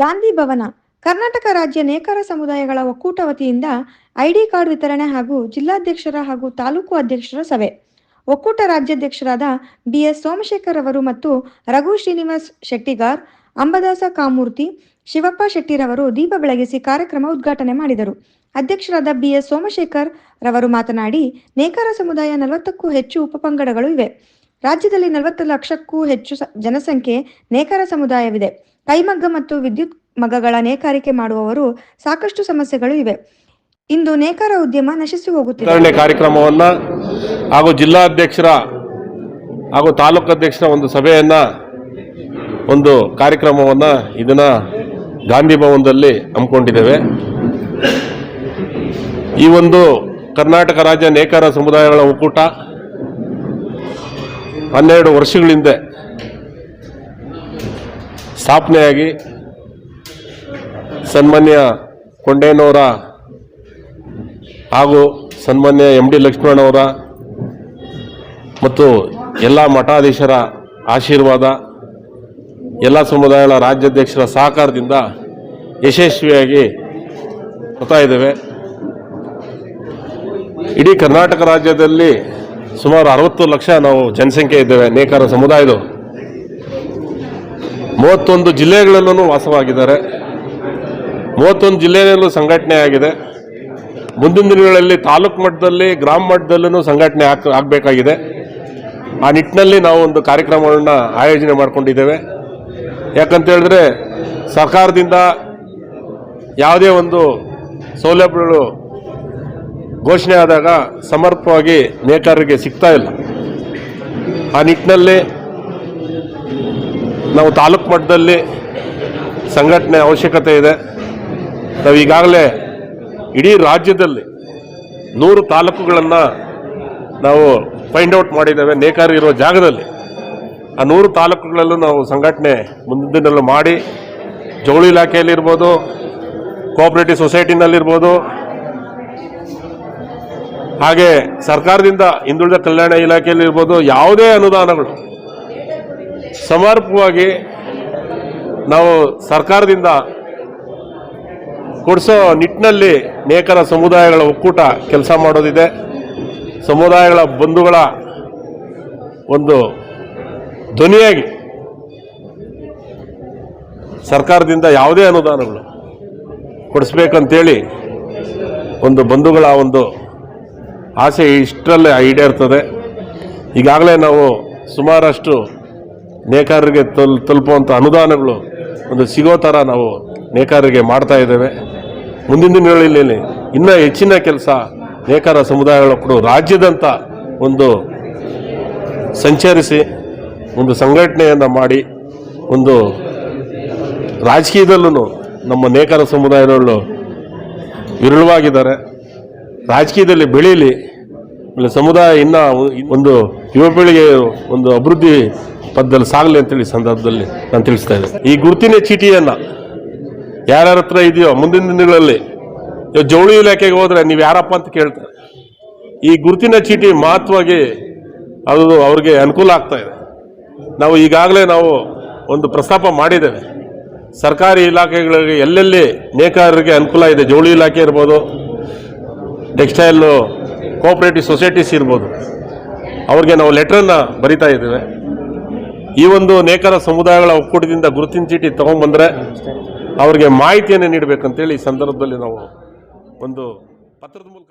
ಗಾಂಧಿ ಭವನ, ಕರ್ನಾಟಕ ರಾಜ್ಯ ನೇಕಾರ ಸಮುದಾಯಗಳ ಒಕ್ಕೂಟ ವತಿಯಿಂದ ಐಡಿ ಕಾರ್ಡ್ ವಿತರಣೆ ಹಾಗೂ ಜಿಲ್ಲಾಧ್ಯಕ್ಷರ ಹಾಗೂ ತಾಲೂಕು ಅಧ್ಯಕ್ಷರ ಸಭೆ. ಒಕ್ಕೂಟ ರಾಜ್ಯಾಧ್ಯಕ್ಷರಾದ ಬಿಎಸ್ ಸೋಮಶೇಖರ್ ಅವರು ಮತ್ತು ರಘು ಶ್ರೀನಿವಾಸ್ ಶೆಟ್ಟಿಗಾರ್, ಅಂಬದಾಸ ಕಾಮೂರ್ತಿ, ಶಿವಪ್ಪ ಶೆಟ್ಟಿರವರು ದೀಪ ಬೆಳಗಿಸಿ ಕಾರ್ಯಕ್ರಮ ಉದ್ಘಾಟನೆ ಮಾಡಿದರು. ಅಧ್ಯಕ್ಷರಾದ ಬಿಎಸ್ ಸೋಮಶೇಖರ್ ರವರು ಮಾತನಾಡಿ, ನೇಕಾರ ಸಮುದಾಯ ನಲವತ್ತಕ್ಕೂ ಹೆಚ್ಚು ಉಪಪಂಗಡಗಳು ಇವೆ. ರಾಜ್ಯದಲ್ಲಿ ನಲವತ್ತು ಲಕ್ಷಕ್ಕೂ ಹೆಚ್ಚು ಜನಸಂಖ್ಯೆ ನೇಕಾರ ಸಮುದಾಯವಿದೆ. ಕೈಮಗ್ಗ ಮತ್ತು ವಿದ್ಯುತ್ ಮಗ್ಗಗಳ ನೇಕಾರಿಕೆ ಮಾಡುವವರು ಸಾಕಷ್ಟು ಸಮಸ್ಯೆಗಳು ಇವೆ. ಇಂದು ನೇಕಾರ ಉದ್ಯಮ ನಶಿಸಿ ಹೋಗುತ್ತಿದೆ. ಕಾರ್ಯಕ್ರಮವನ್ನ ಕಾರ್ಯಕ್ರಮವನ್ನು ಹಾಗೂ ಜಿಲ್ಲಾಧ್ಯಕ್ಷರ ಹಾಗೂ ತಾಲೂಕು ಅಧ್ಯಕ್ಷರ ಒಂದು ಸಭೆಯನ್ನ, ಒಂದು ಕಾರ್ಯಕ್ರಮವನ್ನು ಇದನ್ನ ಗಾಂಧಿ ಭವನದಲ್ಲಿ ಹಮ್ಮಿಕೊಂಡಿದ್ದೇವೆ. ಈ ಒಂದು ಕರ್ನಾಟಕ ರಾಜ್ಯ ನೇಕಾರ ಸಮುದಾಯಗಳ ಒಕ್ಕೂಟ ಹನ್ನೆರಡು ವರ್ಷಗಳ ಹಿಂದೆ ಸ್ಥಾಪನೆಯಾಗಿ ಸನ್ಮಾನ್ಯ ಕೊಂಡೇನವರ ಹಾಗೂ ಸನ್ಮಾನ್ಯ ಎಂ ಡಿ ಲಕ್ಷ್ಮಣವರ ಮತ್ತು ಎಲ್ಲ ಮಠಾಧೀಶರ ಆಶೀರ್ವಾದ, ಎಲ್ಲ ಸಮುದಾಯಗಳ ರಾಜ್ಯಾಧ್ಯಕ್ಷರ ಸಹಕಾರದಿಂದ ಯಶಸ್ವಿಯಾಗಿ ಬರ್ತಾ ಇದ್ದೇವೆ. ಇಡೀ ಕರ್ನಾಟಕ ರಾಜ್ಯದಲ್ಲಿ ಸುಮಾರು ಅರವತ್ತು ಲಕ್ಷ ನಾವು ಜನಸಂಖ್ಯೆ ಇದ್ದೇವೆ, ನೇಕಾರ ಸಮುದಾಯದವರು. ಮೂವತ್ತೊಂದು ಜಿಲ್ಲೆಗಳಲ್ಲೂ ವಾಸವಾಗಿದ್ದಾರೆ. ಮೂವತ್ತೊಂದು ಜಿಲ್ಲೆಯಲ್ಲೂ ಸಂಘಟನೆ ಆಗಿದೆ. ಮುಂದಿನ ದಿನಗಳಲ್ಲಿ ತಾಲೂಕು ಮಟ್ಟದಲ್ಲಿ, ಗ್ರಾಮ ಮಟ್ಟದಲ್ಲೂ ಸಂಘಟನೆ ಆಗ್ ಆಗಬೇಕಾಗಿದೆ. ಆ ನಿಟ್ಟಿನಲ್ಲಿ ನಾವು ಒಂದು ಕಾರ್ಯಕ್ರಮಗಳನ್ನ ಆಯೋಜನೆ ಮಾಡಿಕೊಂಡಿದ್ದೇವೆ. ಯಾಕಂತ ಹೇಳಿದ್ರೆ ಸರ್ಕಾರದಿಂದ ಯಾವುದೇ ಒಂದು ಸೌಲಭ್ಯಗಳು ಘೋಷಣೆ ಆದಾಗ ಸಮರ್ಪವಾಗಿ ನೇಕಾರರಿಗೆ ಸಿಗ್ತಾ ಇಲ್ಲ. ಆ ನಿಟ್ಟಿನಲ್ಲಿ ನಾವು ತಾಲೂಕು ಮಟ್ಟದಲ್ಲಿ ಸಂಘಟನೆ ಅವಶ್ಯಕತೆ ಇದೆ. ನಾವು ಈಗಾಗಲೇ ಇಡೀ ರಾಜ್ಯದಲ್ಲಿ ನೂರು ತಾಲೂಕುಗಳನ್ನು ನಾವು ಫೈಂಡ್ ಔಟ್ ಮಾಡಿದ್ದೇವೆ. ನೇಕಾರಿ ಇರುವ ಜಾಗದಲ್ಲಿ ಆ ನೂರು ತಾಲೂಕುಗಳಲ್ಲೂ ನಾವು ಸಂಘಟನೆ ಮುಂದಿನ ದಿನದಲ್ಲೂ ಮಾಡಿ, ಜವಳಿ ಇಲಾಖೆಯಲ್ಲಿರ್ಬೋದು ಕೋಆಪರೇಟಿವ್ ಸೊಸೈಟಿನಲ್ಲಿರ್ಬೋದು ಹಾಗೆ ಸರ್ಕಾರದಿಂದ ಹಿಂದುಳಿದ ಕಲ್ಯಾಣ ಇಲಾಖೆಯಲ್ಲಿರ್ಬೋದು ಯಾವುದೇ ಅನುದಾನಗಳು ಸಮರ್ಪಕವಾಗಿ ನಾವು ಸರ್ಕಾರದಿಂದ ಕೊಡಿಸೋ ನಿಟ್ಟಿನಲ್ಲಿ ನೇಕಾರ ಸಮುದಾಯಗಳ ಒಕ್ಕೂಟ ಕೆಲಸ ಮಾಡೋದಿದೆ. ಸಮುದಾಯಗಳ ಬಂಧುಗಳ ಒಂದು ಧ್ವನಿಯಾಗಿ ಸರ್ಕಾರದಿಂದ ಯಾವುದೇ ಅನುದಾನಗಳು ಕೊಡಿಸ್ಬೇಕಂತೇಳಿ ಒಂದು ಬಂಧುಗಳ ಒಂದು ಆಸೆ ಇಷ್ಟರಲ್ಲೇ ಈಡೇರ್ತದೆ. ಈಗಾಗಲೇ ನಾವು ಸುಮಾರಷ್ಟು ನೇಕಾರರಿಗೆ ತಲ್ ತಲುಪುವಂಥ ಅನುದಾನಗಳು ಒಂದು ಸಿಗೋ ಥರ ನಾವು ನೇಕಾರರಿಗೆ ಮಾಡ್ತಾ ಇದ್ದೇವೆ. ಮುಂದಿನ ದಿನಗಳಲ್ಲಿ ಇನ್ನೂ ಹೆಚ್ಚಿನ ಕೆಲಸ ನೇಕಾರ ಸಮುದಾಯಗಳ ಕೂಡ ರಾಜ್ಯದಂಥ ಒಂದು ಸಂಚರಿಸಿ, ಒಂದು ಸಂಘಟನೆಯನ್ನು ಮಾಡಿ, ಒಂದು ರಾಜಕೀಯದಲ್ಲೂ ನಮ್ಮ ನೇಕಾರ ಸಮುದಾಯದವರು ವಿರಳವಾಗಿದ್ದಾರೆ. ರಾಜಕೀಯದಲ್ಲಿ ಬೆಳೀಲಿ ಸಮುದಾಯ ಇನ್ನೂ ಒಂದು ಯುವ ಒಂದು ಅಭಿವೃದ್ಧಿ ಪಥದಲ್ಲಿ ಸಾಗಲಿ ಅಂತೇಳಿ ಸಂದರ್ಭದಲ್ಲಿ ನಾನು ತಿಳಿಸ್ತಾ ಇದ್ದೆ ಈ ಗುರುತಿನ ಚೀಟಿಯನ್ನು ಯಾರ್ಯಾರ ಹತ್ರ ಇದೆಯೋ ಮುಂದಿನ ದಿನಗಳಲ್ಲಿ ಜವಳಿ ಇಲಾಖೆಗೆ ಹೋದ್ರೆ ನೀವು ಯಾರಪ್ಪ ಅಂತ ಕೇಳ್ತಾರೆ. ಈ ಗುರುತಿನ ಚೀಟಿ ಮಹತ್ವವಾಗಿ ಅದು ಅವ್ರಿಗೆ ಅನುಕೂಲ ಆಗ್ತಾ ಇದೆ. ನಾವು ಈಗಾಗಲೇ ನಾವು ಒಂದು ಪ್ರಸ್ತಾಪ ಮಾಡಿದ್ದೇವೆ. ಸರ್ಕಾರಿ ಇಲಾಖೆಗಳಿಗೆ ಎಲ್ಲೆಲ್ಲಿ ನೇಕಾರರಿಗೆ ಅನುಕೂಲ ಇದೆ, ಜವಳಿ ಇಲಾಖೆ ಇರ್ಬೋದು, ಟೆಕ್ಸ್ಟೈಲು, ಕೋಆಪರೇಟಿವ್ ಸೊಸೈಟೀಸ್ ಇರ್ಬೋದು, ಅವ್ರಿಗೆ ನಾವು ಲೆಟ್ರನ್ನು ಬರಿತಾ ಇದ್ದೇವೆ. ಈ ಒಂದು ನೇಕರ ಸಮುದಾಯಗಳ ಒಕ್ಕೂಟದಿಂದ ಗುರುತಿನ ಚೀಟಿ ತಗೊಂಡ್ಬಂದ್ರೆ ಅವರಿಗೆ ಮಾಹಿತಿಯನ್ನು ನೀಡಬೇಕಂತೇಳಿ ಈ ಸಂದರ್ಭದಲ್ಲಿ ನಾವು ಒಂದು ಪತ್ರದ ಮೂಲಕ